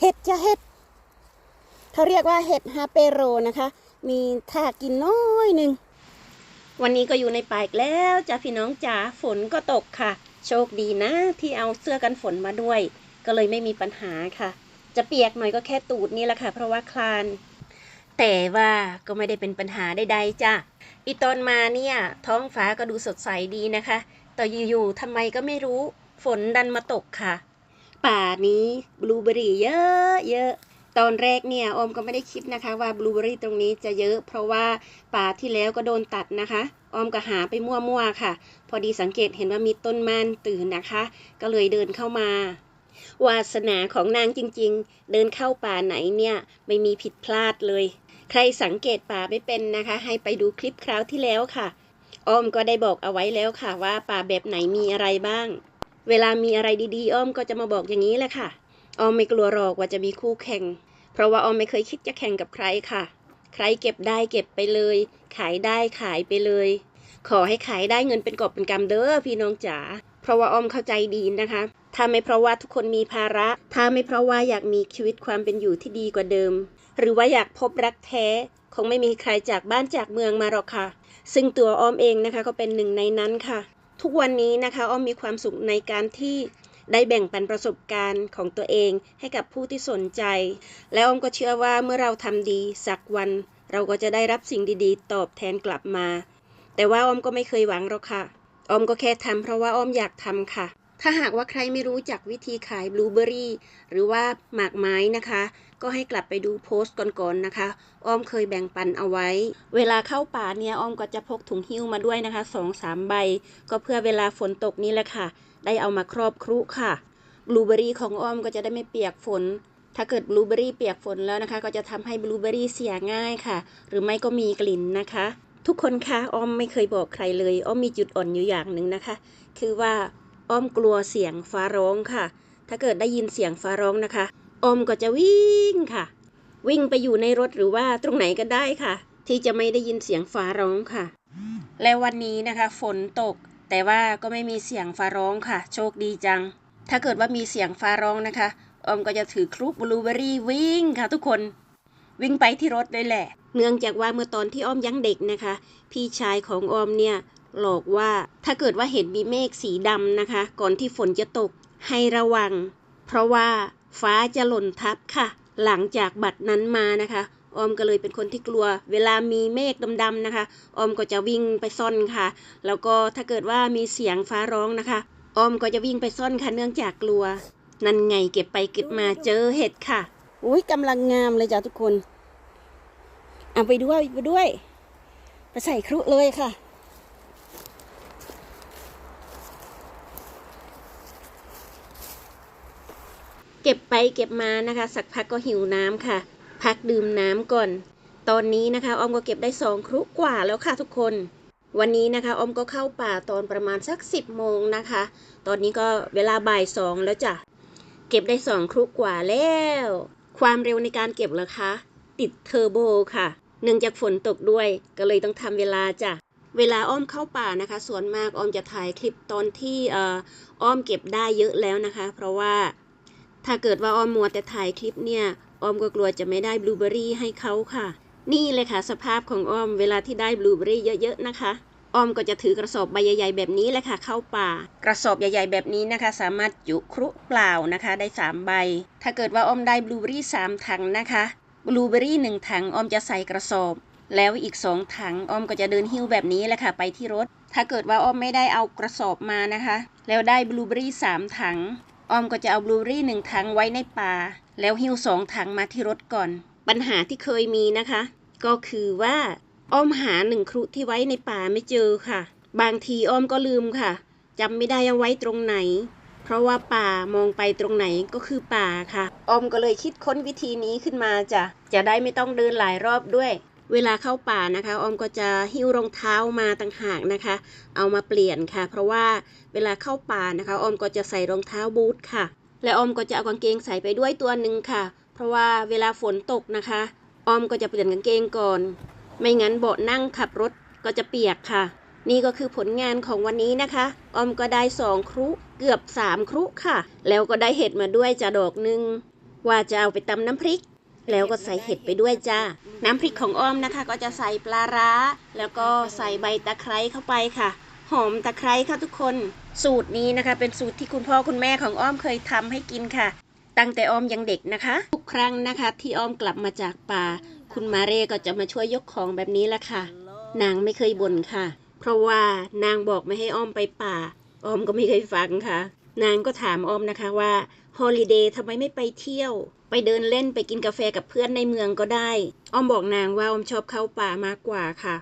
เห็ดจะเห็ดเขาเรียกว่าเห็ดฮาเปโรนะคะ มีท่ากินน้อยหนึ่ง วันนี้ก็อยู่ในป่าอีกแล้วจ้าพี่น้องจ๋าฝนก็ตกค่ะ โชคดีนะ ที่เอาเสื้อกันฝนมาด้วย ก็เลยไม่มีปัญหาค่ะ จะเปียกหน่อยก็แค่ตูดนี่แหละค่ะ เพราะว่าคลาน แต่ว่าก็ไม่ได้เป็นปัญหาใดๆจ้ะอีตอนมาเนี่ย ท้องฟ้าก็ดูสดใสดีนะคะ แต่อยู่ๆทำไมก็ไม่รู้ ฝนดันมาตกค่ะ ป่านี้บลูเบอรี่เยอะเยอะตอนแรกเนี่ยออมก็ไม่ได้คิดนะคะว่าบลูเบอรี่ตรงนี้จะเยอะ เพราะว่าป่าที่แล้วก็โดนตัดนะคะออมก็หาไปมั่วๆค่ะ พอดีสังเกตเห็นว่ามีต้นมันตื่นนะคะ ก็เลยเดินเข้ามาวาสนาของนางจริงๆ เดินเข้าป่าไหนเนี่ยไม่มีผิดพลาดเลย ใครสังเกตป่าไม่เป็นนะคะ ให้ไปดูคลิปคราวที่แล้วค่ะ อ้อมก็ได้บอกเอาไว้แล้วค่ะว่าป่าแบบไหนมีอะไรบ้าง เวลามีอะไรดีๆ อ้อมก็จะมาบอกอย่างนี้แหละค่ะ อ้อมไม่กลัวหรอกว่าจะมีคู่แข่ง เพราะว่าอ้อมไม่เคยคิดจะแข่งกับใครค่ะ ใครเก็บได้เก็บไปเลย ขายได้ขายไปเลย ขอให้ขายได้เงินเป็นกอบเป็นกำเด้อพี่น้องจ๋า เพราะว่าอ้อมเข้าใจดีนะคะ ถ้าไม่เพราะว่าทุกคนมีภาระ ถ้าไม่เพราะว่าอยากมีชีวิตความเป็นอยู่ที่ดีกว่าเดิม หรือว่าอยากพบรักแท้ คงไม่มีใครจากบ้านจากเมืองมาหรอกค่ะ ซึ่งตัวอ้อมเองนะคะก็เป็นหนึ่งในนั้นค่ะ ทุกวันนี้นะคะอ้อมมีความสุขในการที่ได้แบ่งปันประสบการณ์ของตัวเองให้กับผู้ที่สนใจ และอ้อมก็เชื่อว่าเมื่อเราทำดีสักวัน เราก็จะได้รับสิ่งดีๆ ตอบแทนกลับมา แต่ว่าอ้อมก็ไม่เคยหวังหรอกค่ะอ้อมก็แค่ทำเพราะว่าอ้อมอยากทำค่ะ ถ้าหากว่าใครไม่รู้จักวิธีขายบลูเบอรี่หรือว่าหมากไม้นะคะ ก็ให้กลับไปดูโพสต์ก่อนๆนะคะ อ้อมเคยแบ่งปันเอาไว้ เวลาเข้าป่าเนี่ยอ้อมก็จะพกถุงหิ้วมาด้วยนะคะสองสามใบ ก็เพื่อเวลาฝนตกนี่แหละค่ะ ได้เอามาครอบครุค่ะบลูเบอรี่ของอ้อมก็จะได้ไม่เปียกฝนถ้าเกิดบลูเบอรี่เปียกฝนแล้วนะคะ ก็จะทำให้บลูเบอรี่เสียง่ายค่ะ หรือไม่ก็มีกลิ่นนะคะ ทุกคนคะอ้อมไม่เคยบอกใครเลยอ้อมมีจุดอ่อนอยู่อย่างหนึ่งนะคะ คือว่า อ้อมกลัวเสียงฟ้าร้องค่ะ ถ้าเกิดได้ยินเสียงฟ้าร้องนะคะ อ้อมก็จะวิ่งค่ะ วิ่งไปอยู่ในรถหรือว่าตรงไหนก็ได้ค่ะ ที่จะไม่ได้ยินเสียงฟ้าร้องค่ะ และวันนี้นะคะฝนตก แต่ว่าก็ไม่มีเสียงฟ้าร้องค่ะ โชคดีจัง ถ้าเกิดว่ามีเสียงฟ้าร้องนะคะออมก็จะถือครุบบลูเบอรี่วิ่งค่ะทุกคนวิ่งไปที่รถเลยแหละ เนื่องจากว่าเมื่อตอนที่อ้อมยังเด็กนะคะ พี่ชายของออมเนี่ย หลอกว่า ถ้าเกิดว่าเห็นมีเมฆสีดำนะคะ ก่อนที่ฝนจะตกให้ระวัง เพราะว่าฟ้าจะหล่นทับค่ะ หลังจากบัตรนั้นมานะคะออมก็เลยเป็นคนที่กลัว เวลามีเมฆดำๆนะคะ ออมก็จะวิ่งไปซ่อนค่ะ แล้วก็ถ้าเกิดว่ามีเสียงฟ้าร้องนะคะ ออมก็จะวิ่งไปซ่อนค่ะ เนื่องจากกลัว นั่นไงเก็บไปเก็บมาเจอเห็ดค่ะ อุ้ยกำลังงามเลยจ้ะทุกคน เอาไปด้วยไปด้วย ไปใส่ครุเลยค่ะ เก็บไปเก็บมานะคะ สักพักก็หิวน้ำค่ะ พักดื่มน้ำก่อน ตอนนี้นะคะออมก็เก็บได้สองครุกว่าแล้วค่ะทุกคน วันนี้นะคะออมก็เข้าป่าตอนประมาณสักสิบโมงนะคะ ตอนนี้ก็เวลาบ่ายสองแล้วจ้ะเก็บได้สองครุกว่าแล้ว ความเร็วในการเก็บเหรอคะ ติดเทอร์โบค่ะเนื่องจากฝนตกด้วยก็เลยต้องทำเวลาจ้ะเวลาอ้อมเข้าป่านะคะ ส่วนมากอ้อมจะถ่ายคลิปตอนที่เอออ้อมเก็บได้เยอะแล้วนะคะ เพราะว่า ถ้าเกิดว่าออมมัวแต่ถ่ายคลิปเนี่ย ออมก็กลัวจะไม่ได้บลูเบอรี่ให้เขาค่ะ นี่เลยค่ะ สภาพของออมเวลาที่ได้บลูเบอรี่เยอะๆนะคะออมก็จะถือกระสอบใบใหญ่ๆแบบนี้แหละค่ะเข้าป่า กระสอบใหญ่ๆแบบนี้นะคะ สามารถจุครุเปล่านะคะ ได้สามใบ ถ้าเกิดว่าออมได้บลูเบอรี่สามถังนะคะบลูเบอรี่หนึ่งถังออมจะใส่กระสอบ แล้วอีกสองถังออมก็จะเดินหิ้วแบบนี้แหละค่ะไปที่รถ ถ้าเกิดว่าออมไม่ได้เอากระสอบมานะคะ แล้วได้บลูเบอรี่สามถัง อ้อมก็จะเอาบลูเบอรี่หนึ่งถังไว้ในป่า แล้วหิ้วสองถังมาที่รถก่อน ปัญหาที่เคยมีนะคะ ก็คือว่าอ้อมหาหนึ่งครุที่ไว้ในป่าไม่เจอค่ะ บางทีอ้อมก็ลืมค่ะจำไม่ได้เอาไว้ตรงไหน เพราะว่าป่ามองไปตรงไหนก็คือป่าค่ะ ออมก็เลยคิดค้นวิธีนี้ขึ้นมาจ้ะจะได้ไม่ต้องเดินหลายรอบด้วย เวลาเข้าป่านะคะออมก็จะหิ้วรองเท้ามาต่างหากนะคะ เอามาเปลี่ยนค่ะ เพราะว่าเวลาเข้าป่านะคะออมก็จะใส่รองเท้าบูทค่ะ และออมก็จะเอากางเกงใส่ไปด้วยตัวหนึ่งค่ะ เพราะว่าเวลาฝนตกนะคะออมก็จะเปลี่ยนกางเกงก่อน ไม่งั้นเบาะนั่งขับรถก็จะเปียกค่ะ นี่ก็คือผลงานของวันนี้นะคะ ออมก็ได้สองครุเกือบสามครุค่ะ แล้วก็ได้เห็ดมาด้วยจะดอกหนึ่งว่าจะเอาไปตำน้ำพริก แล้วก็ใส่เห็ดไปด้วยจ้า น้ำพริกของอ้อมนะคะ ก็จะใส่ปลาร้า แล้วก็ใส่ใบตะไคร้เข้าไปค่ะ หอมตะไคร้ค่ะทุกคน สูตรนี้นะคะ เป็นสูตรที่คุณพ่อคุณแม่ของอ้อมเคยทำให้กินค่ะ ตั้งแต่อ้อมยังเด็กนะคะ ทุกครั้งนะคะ ที่อ้อมกลับมาจากป่า คุณมาเร่ก็จะมาช่วยยกของแบบนี้แหละค่ะ นางไม่เคยบ่นค่ะ เพราะว่านางบอกไม่ให้อ้อมไปป่า อ้อมก็ไม่เคยฟังค่ะ นางก็ถามอ้อมนะคะว่าฮอลิเดย์ทำไมไม่ไปเที่ยว ไปเดินเล่นไปกินกาแฟกับเพื่อนในเมืองก็ได้ อ้อมบอกนางว่าอ้อมชอบเข้าป่ามากกว่าค่ะ